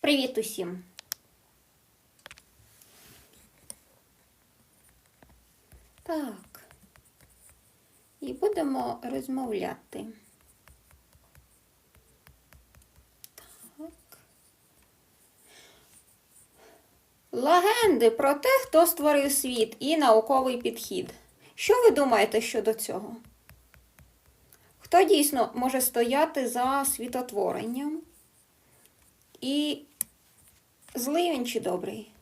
Привіт усім! Так. І будемо розмовляти. Так. Легенди про те, хто створив світ і науковий підхід. Що ви думаєте щодо цього? Хто дійсно може стояти за світотворенням? І злий він чи добрий?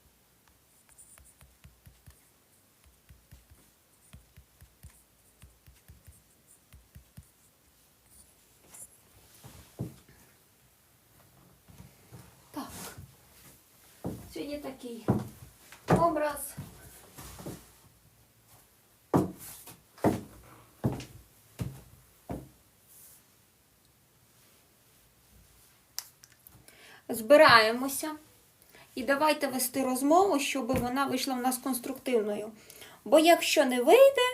Так. Сьогодні такий образ. Збираємося. І давайте вести розмову, щоб вона вийшла в нас конструктивною. Бо якщо не вийде,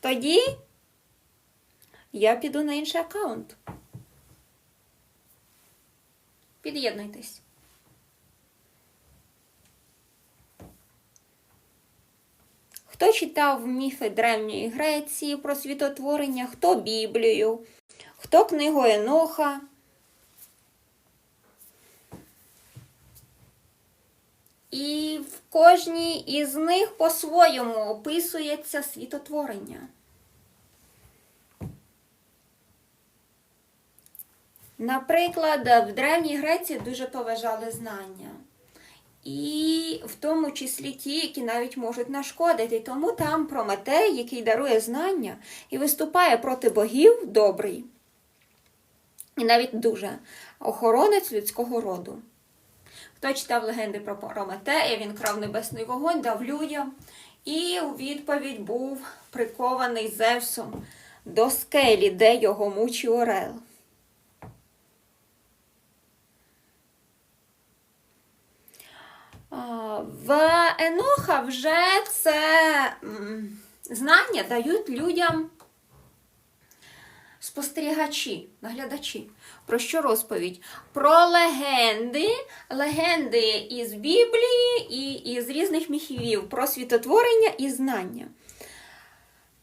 тоді я піду на інший аккаунт. Під'єднуйтесь. Хто читав міфи Древньої Греції про світотворення, хто Біблію, хто книгу Еноха. І в кожній із них по-своєму описується світотворення. Наприклад, в Древній Греції дуже поважали знання. І в тому числі ті, які навіть можуть нашкодити. Тому там Прометей, який дарує знання і виступає проти богів, добрий. І навіть дуже охоронець людського роду. Хто читав легенди про Прометея, він крав небесний вогонь, дав людям, і у відповідь був прикований Зевсом до скелі, де його мучив Орел. В Еноха вже це знання дають людям спостерігачі, наглядачі. Про що розповідь? Про легенди, легенди із Біблії і із різних міфів, про світотворення і знання.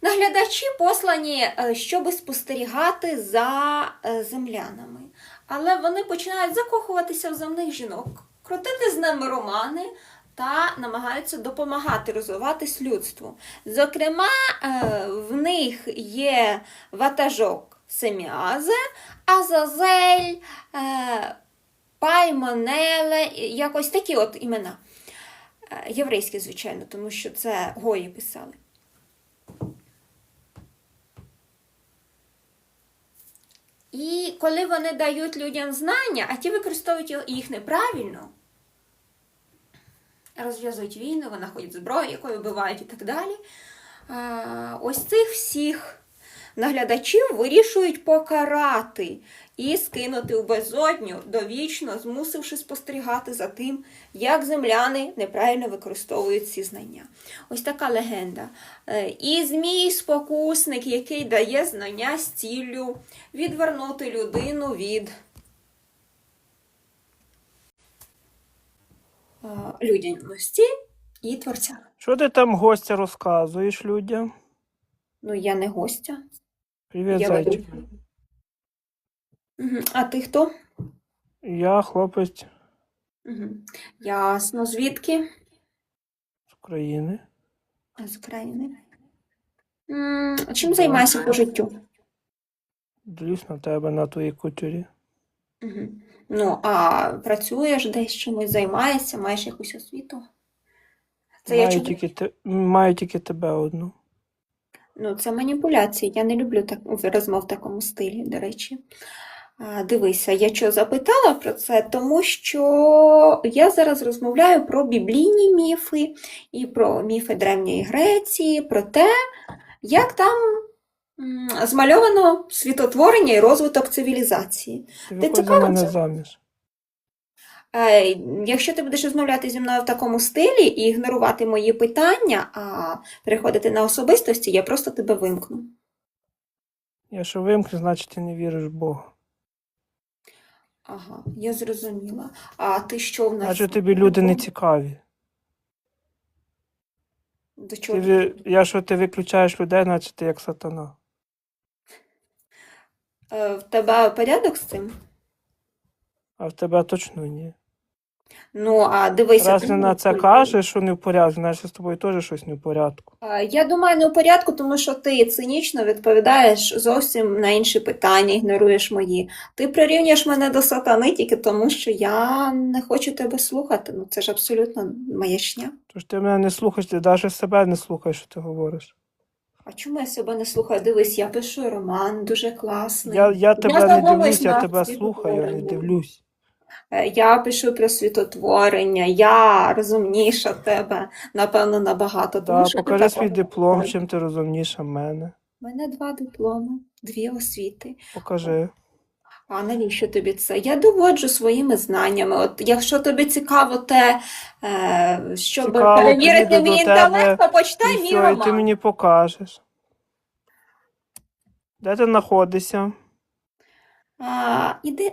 Наглядачі послані, е, щоб спостерігати за е, землянами. Але вони починають закохуватися в земних жінок, крутити з ними романи та намагаються допомагати розвиватись людству. Зокрема, е, в них є ватажок Семіазе, Азазель, е, Паймонеле, якось такі от імена. Е, Єврейські, звичайно, тому що це гої писали. І коли вони дають людям знання, а ті використовують їх неправильно, розв'язують війну, винаходять зброю, якою вбивають і так далі. Ось цих всіх наглядачів вирішують покарати і скинути у безодню довічно, змусивши спостерігати за тим, як земляни неправильно використовують ці знання. Ось така легенда. Е, І змій спокусник, який дає знання з ціллю відвернути людину від е, людяності і творця. Що ти там гостя розказуєш людям? Ну, я не гостя. Привіт, Я зайчик. А ти хто? Я хлопець. Ясно. Звідки? з України. З України. М, Чим займаєшся по життю? Дивлюсь на тебе на твоїй кутюрі. Ну, а працюєш десь чимось, займаєшся, маєш якусь освіту? Це я Маю тільки, те- маю тільки тебе одну. Ну, це маніпуляції. Я не люблю так, розмов в такому стилі, до речі. А, Дивися, я що запитала про це, тому що я зараз розмовляю про біблійні міфи і про міфи Древньої Греції, про те, як там змальовано світотворення і розвиток цивілізації. Ти мене заміж. Е, Якщо ти будеш розмовляти зі мною в такому стилі і ігнорувати мої питання, а переходити на особистості, я просто тебе вимкну. Я що вимкну, значить ти не віриш в Бога. Ага, я зрозуміла. А ти що в нас? Адже тобі люди не цікаві. До Ти, чого? ви- я що ти виключаєш людей, наче ти як сатана. Е, В тебе порядок з цим? А в тебе точно ні. Ну, а дивися. Раз ти ти на це кажеш, що не в порядку, значить з тобою теж щось не в порядку. Я думаю, не у порядку, тому що ти цинічно відповідаєш зовсім на інші питання, ігноруєш мої. Ти прирівнюєш мене до сатани тільки тому, що я не хочу тебе слухати. Ну це ж абсолютно маячня. Тож ти мене не слухаєш, ти навіть себе не слухаєш, що ти говориш. А чому я себе не слухаю? Дивись, я пишу роман, дуже класний. Я, я тебе не дивлюсь, я тебе слухаю, я не дивлюсь. Е, Я пишу про світотворення, я розумніша тебе, напевно, набагато. Да, тому що покажи такого свій диплом, чим ти розумніша мене. У мене два дипломи, дві освіти. Покажи. А навіщо тобі це? Я доводжу своїми знаннями. От якщо тобі цікаво те, е, щоб Цікаво, перевірити мій до тебе, інтелект, то почитай І мій все, і роман. ти мені покажеш. Де ти знаходишся? А, іди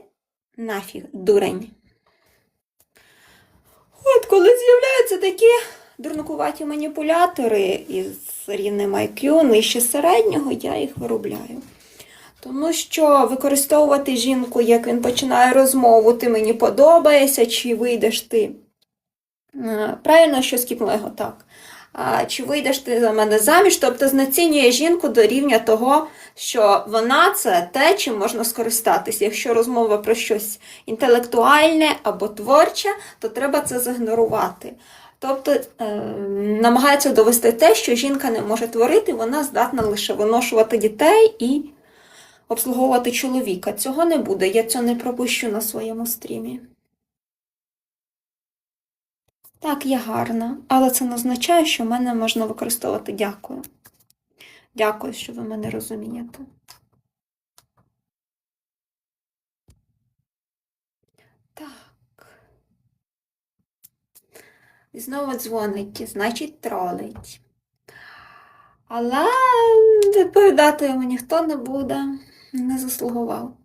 нафіг, дурень. От коли з'являються такі дурнукуваті маніпулятори із рівнем IQ нижче середнього, я їх виробляю. Тому що використовувати жінку, як він починає розмову, ти мені подобаєшся, чи вийдеш ти. Е, Правильно, що скіпнула його так. Чи вийдеш ти за мене заміж, тобто знецінює жінку до рівня того, що вона це те, чим можна скористатися. Якщо розмова про щось інтелектуальне або творче, то треба це зігнорувати. Тобто е, намагається довести те, що жінка не може творити, вона здатна лише виношувати дітей і обслуговувати чоловіка. Цього не буде, я цього не пропущу на своєму стрімі. Так, я гарна, але це не означає, що мене можна використовувати. Дякую. Дякую, що ви мене розумієте. Так. І знову дзвонить, значить, тролить. Але відповідати йому ніхто не буде, не заслугував.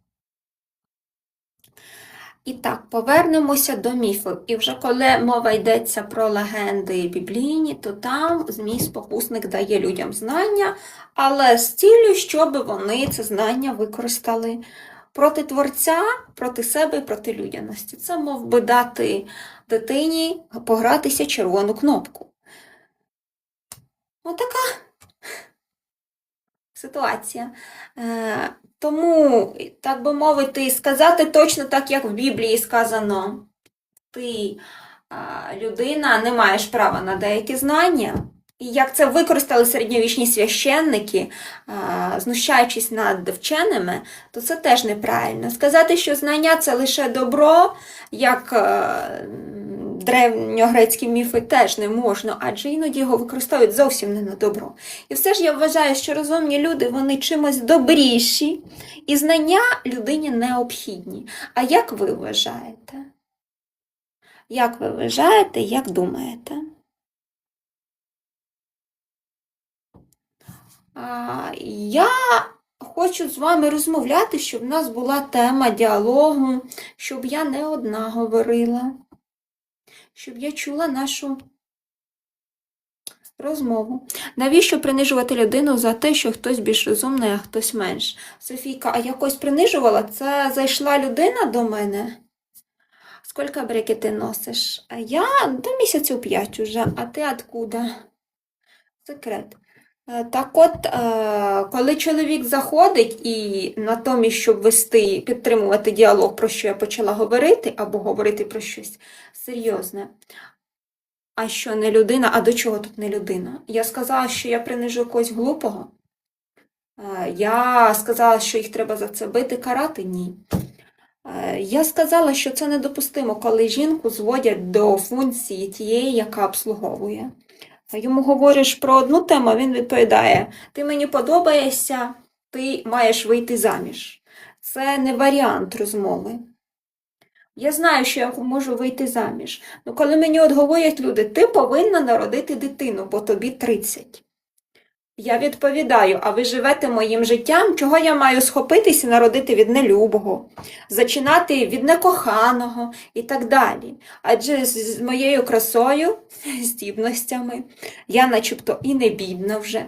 І так, повернемося до міфів. І вже коли мова йдеться про легенди біблійні, то там змій спокусник дає людям знання, але з ціллю, щоб вони це знання використали проти творця, проти себе і проти людяності. Це мов би дати дитині погратися червону кнопку. Отака ситуація. Е, тому, так би мовити, сказати точно так, як в Біблії сказано, ти, людина, не маєш права на деякі знання. І як це використали середньовічні священники, знущаючись над вченими, то це теж неправильно. Сказати, що знання це лише добро, як е, древньогрецькі міфи теж не можна, адже іноді його використовують зовсім не на добро. І все ж я вважаю, що розумні люди вони чимось добріші, і знання людині необхідні. А як ви вважаєте? Як ви вважаєте, як думаєте? А, я хочу з вами розмовляти, щоб в нас була тема діалогу, щоб я не одна говорила, щоб я чула нашу розмову. Навіщо принижувати людину за те, що хтось більш розумний, а хтось менш? Софійка, а якось принижувала? Це зайшла людина до мене? Скільки брики ти носиш? А я до місяцю п'ять уже, а ти откуда? Секрет. Е, Так от, е, коли чоловік заходить і натомість, щоб вести, підтримувати діалог, про що я почала говорити, або говорити про щось серйозне, а що не людина, а до чого тут не людина? Я сказала, що я принижу когось глупого. Е, Я сказала, що їх треба за це бити, карати? Ні. Я сказала, що це недопустимо, коли жінку зводять до функції тієї, яка обслуговує. Йому говориш про одну тему, він відповідає: Ти мені подобаєшся, ти маєш вийти заміж. Це не варіант розмови. Я знаю, що я можу вийти заміж. Ну, коли мені от говорять люди, ти повинна народити дитину, бо тобі 30. Я відповідаю, а ви живете моїм життям, чого я маю схопитись і народити від нелюбого, зачинати від некоханого і так далі. Адже з, моєю красою, здібностями, я начебто і не бідна вже.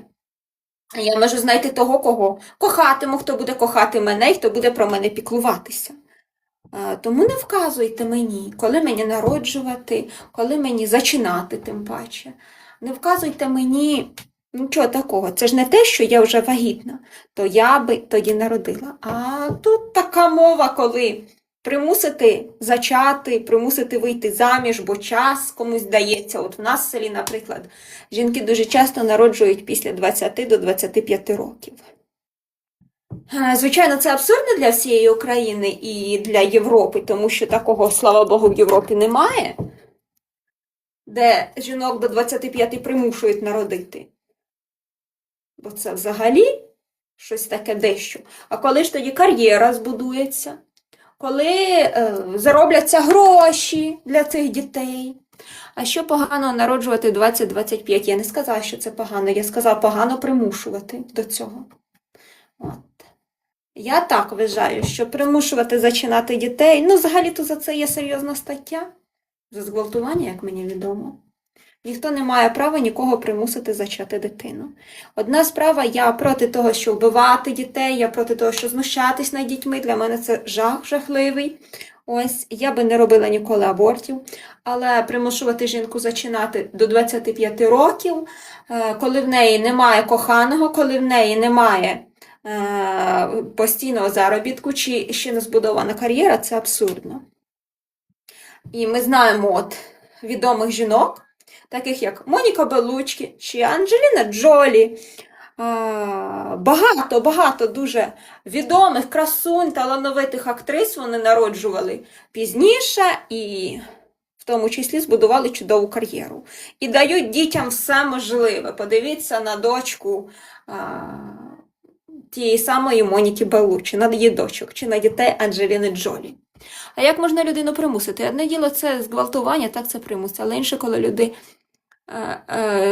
Я можу знайти того, кого кохатиму, хто буде кохати мене і хто буде про мене піклуватися. Тому не вказуйте мені, коли мені народжувати, коли мені зачинати, тим паче. Не вказуйте мені нічого такого. Це ж не те, що я вже вагітна, то я би тоді народила. А тут така мова, коли примусити зачати, примусити вийти заміж, бо час комусь дається. От в нас в селі, наприклад, жінки дуже часто народжують після 20 до 25 років. Е, Звичайно, це абсурдно для всієї України і для Європи, тому що такого, слава Богу, в Європі немає, де жінок до 25 примушують народити. Бо це взагалі щось таке дещо. А коли ж тоді кар'єра збудується, коли е, заробляться гроші для цих дітей. А що погано народжувати 20-25? Я не сказала, що це погано. Я сказала погано примушувати до цього. От. Я так вважаю, що примушувати зачинати дітей, ну, взагалі-то за це є серйозна стаття. За зґвалтування, як мені відомо. Ніхто не має права нікого примусити зачати дитину. Одна справа, я проти того, що вбивати дітей, я проти того, що знущатись над дітьми. Для мене це жах жахливий. Ось я би не робила ніколи абортів, але примушувати жінку зачинати до 25 років, е, коли в неї немає коханого, коли в неї немає е, постійного заробітку чи ще не збудована кар'єра, це абсурдно. І ми знаємо от відомих жінок, таких як Моніка Белучкі чи Анджеліна Джолі. Багато, багато дуже відомих красунь, талановитих актрис вони народжували пізніше і в тому числі збудували чудову кар'єру. І дають дітям все можливе. Подивіться на дочку а, тієї самої Моніки Белучі, на її дочок чи на дітей Анджеліни Джолі. А як можна людину примусити? Одне діло це зґвалтування, так це примус, але інше, коли люди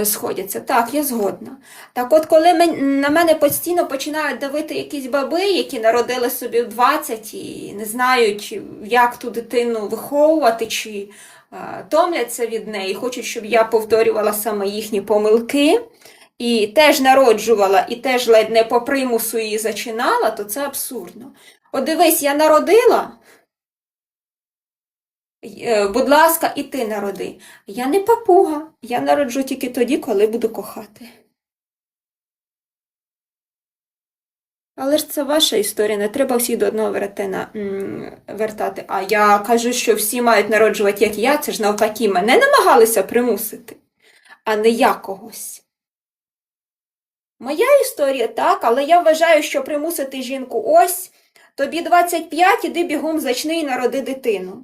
сходяться. Так, я згодна. Так от, коли на мене постійно починають давити якісь баби, які народили собі в 20 і не знають, як ту дитину виховувати, чи е, томляться від неї, хочуть, щоб я повторювала саме їхні помилки. І теж народжувала, і теж ледь не по примусу її зачинала, то це абсурдно. От дивись, я народила, Е, Будь ласка, і ти народи. Я не папуга, я народжу тільки тоді, коли буду кохати. Але ж це ваша історія, не треба всіх до одного веретена вертати. А я кажу, що всі мають народжувати, як я, це ж навпаки, мене намагалися примусити, а не я когось. Моя історія так, але я вважаю, що примусити жінку ось, тобі 25, іди бігом зачни і народи дитину.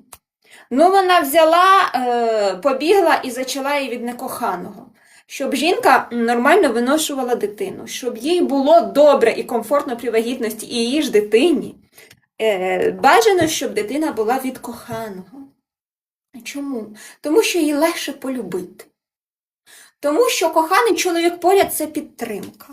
Ну, вона взяла, е, побігла і зачала її від некоханого. Щоб жінка нормально виношувала дитину, щоб їй було добре і комфортно при вагітності і її ж дитині. Е, бажано, щоб дитина була від коханого. Чому? Тому що її легше полюбити. Тому що коханий чоловік поряд це підтримка.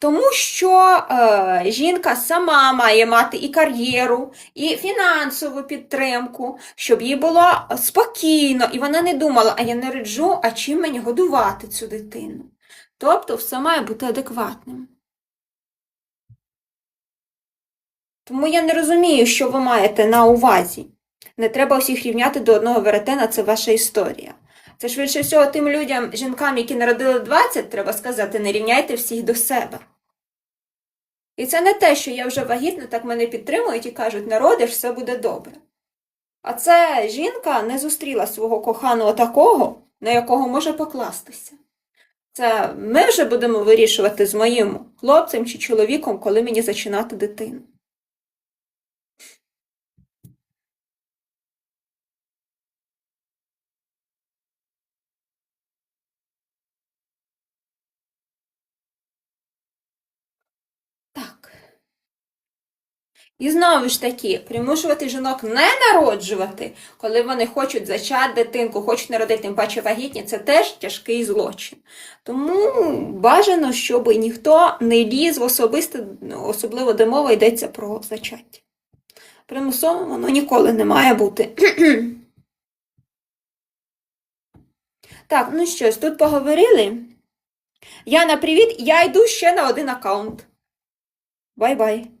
Тому що е, жінка сама має мати і кар'єру, і фінансову підтримку, щоб їй було спокійно, і вона не думала, а я не роджу, а чим мені годувати цю дитину. Тобто все має бути адекватним. Тому я не розумію, що ви маєте на увазі. Не треба всіх рівняти до одного веретена, це ваша історія. Це швидше всього тим людям, жінкам, які народили 20, треба сказати, не рівняйте всіх до себе. І це не те, що я вже вагітна, так мене підтримують і кажуть, народиш, все буде добре. А це жінка не зустріла свого коханого такого, на якого може покластися. Це ми вже будемо вирішувати з моїм хлопцем чи чоловіком, коли мені зачинати дитину. Так. І знову ж таки, примушувати жінок не народжувати, коли вони хочуть зачати дитинку, хочуть народити, тим паче вагітні, це теж тяжкий злочин. Тому бажано, щоб ніхто не ліз в особисте, особливо де мова йдеться про зачаття. Примусовим воно ніколи не має бути. Так, ну що ж, тут поговорили. Яна, привіт! Я йду ще на один аккаунт. Бай-бай.